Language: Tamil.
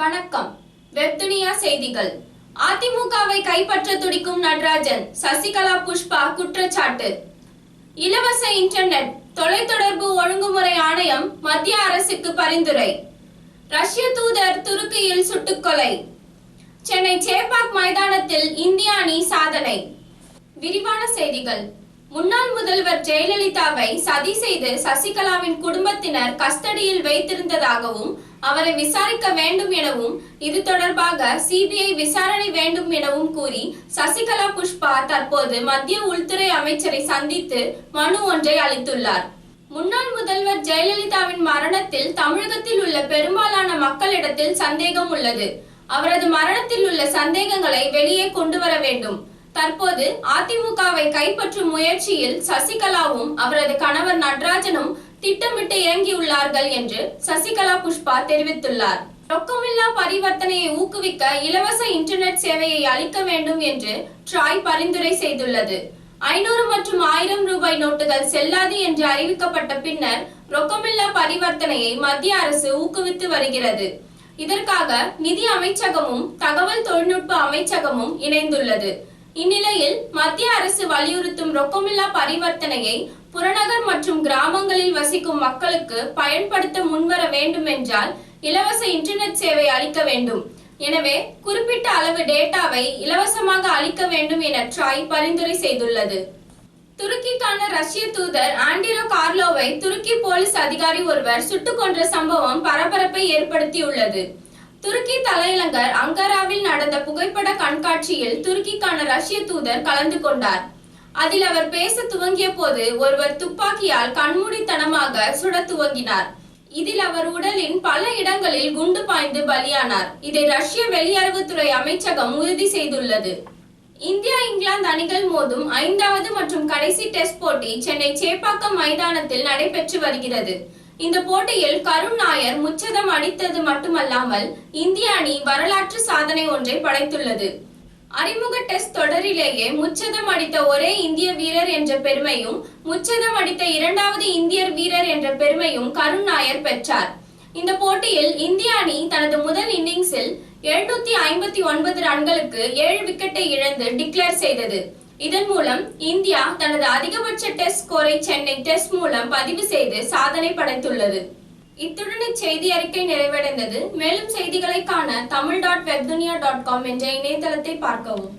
வணக்கம். வெப்துனியா செய்திகள். அதிமுகவை கைப்பற்ற துடிக்கும் நடராஜன் சசிகலா புஷ்பா குற்றச்சாட்டு. இலவச இன்டர்நெட் தொலைத்தொடர்பு ஒழுங்குமுறை ஆணையம் மத்திய அரசுக்கு பரிந்துரை. ரஷ்ய தூதர் துருக்கியில் சுட்டுக்கொலை. சென்னை சேப்பாக் மைதானத்தில் இந்திய அணி சாதனை. விரிவான செய்திகள். முன்னாள் முதல்வர் ஜெயலலிதாவை சதி செய்து சசிகலாவின் குடும்பத்தினர் கஸ்டடியில் வைத்திருந்ததாகவும் அவரை விசாரிக்க வேண்டும் எனவும் இது தொடர்பாக சிபிஐ விசாரணை வேண்டும் எனவும் கூறி சசிகலா புஷ்பா தற்போது மத்திய உள்துறை அமைச்சரை சந்தித்து மனு ஒன்றை அளித்துள்ளார். முன்னாள் முதல்வர் ஜெயலலிதாவின் மரணத்தில் தமிழகத்தில் உள்ள பெரும்பாலான மக்களிடத்தில் சந்தேகம் உள்ளது. அவரது மரணத்தில் உள்ள சந்தேகங்களை வெளியே கொண்டு வர வேண்டும். தற்போது அதிமுகவை கைப்பற்றும் முயற்சியில் சசிகலாவும் அவரது கணவர் நடராஜனும் திட்டமிட்டு இறங்கியுள்ளார்கள் என்று சசிகலா புஷ்பா தெரிவித்துள்ளார். ரொக்கமில்லா பரிவர்த்தனையை ஊக்குவிக்க இலவச இன்டர்நெட் சேவையை அளிக்க வேண்டும் என்று ட்ராய் பரிந்துரை செய்துள்ளது. ஐநூறு மற்றும் ஆயிரம் ரூபாய் நோட்டுகள் செல்லாது என்று அறிவிக்கப்பட்ட பின்னர் ரொக்கமில்லா பரிவர்த்தனையை மத்திய அரசு ஊக்குவித்து வருகிறது. இதற்காக நிதி அமைச்சகமும் தகவல் தொழில்நுட்ப அமைச்சகமும் இணைந்துள்ளது. இந்நிலையில் மத்திய அரசு வலியுறுத்தும் ரொக்கமில்லா பரிவர்த்தனையை புறநகர் மற்றும் கிராமங்களில் வசிக்கும் மக்களுக்கு பயன்படுத்த முன்வர வேண்டும் என்றால் இலவச இன்டர்நெட் சேவை அளிக்க வேண்டும். எனவே குறிப்பிட்ட அளவு டேட்டாவை இலவசமாக அளிக்க வேண்டும் என ட்ராய் பரிந்துரை செய்துள்ளது. துருக்கிக்கான ரஷ்ய தூதர் ஆண்டிரோ கார்லோவை துருக்கி போலீஸ் அதிகாரி ஒருவர் சுட்டுக் கொன்ற சம்பவம் பரபரப்பை ஏற்படுத்தியுள்ளது. துருக்கி தலைநகர் அங்காராவில் நடந்த புகைப்பட கண்காட்சியில் துருக்கிக்கான ரஷ்ய தூதர் கலந்து கொண்டார். அதில் அவர் பேச துவங்கிய போது ஒருவர் துப்பாக்கியால் கண்மூடித்தனமாக சுட துவங்கினார். இதில் அவர் உடலின் பல இடங்களில் குண்டு பாய்ந்து பலியானார். இதை ரஷ்ய வெளியுறவுத்துறை அமைச்சகம் உறுதி செய்துள்ளது. இந்தியா இங்கிலாந்து அணிகள் மோதும் ஐந்தாவது மற்றும் கடைசி டெஸ்ட் போட்டி சென்னை சேப்பாக்கம் மைதானத்தில் நடைபெற்று வருகிறது. இந்த போட்டியில் கருண் நாயர் முச்சதம் அடித்தது மட்டுமல்லாமல் இந்திய அணி வரலாற்று சாதனை ஒன்றை படைத்துள்ளது. அறிமுக டெஸ்ட் தொடரிலேயே முச்சதம் அடித்த ஒரே இந்திய வீரர் என்ற பெருமையும் முச்சதம் அடித்த இரண்டாவது இந்தியர் வீரர் என்ற பெருமையும் கருண் நாயர் பெற்றார். இந்த போட்டியில் இந்திய அணி தனது முதல் இன்னிங்ஸில் எழுநூத்தி ஐம்பத்தி ஒன்பது ரன்களுக்கு ஏழு விக்கெட்டை இழந்து டிக்ளேர் செய்தது. இதன் மூலம் இந்தியா தனது அதிகபட்ச டெஸ்ட் ஸ்கோரை சென்னை டெஸ்ட் மூலம் பதிவு செய்து சாதனை படைத்துள்ளது. இத்துடன் இச்செய்தி அறிக்கை நிறைவடைந்தது. மேலும் செய்திகளை காண Tamil dot Webdunia dot com என்ற இணையதளத்தை பார்க்கவும்.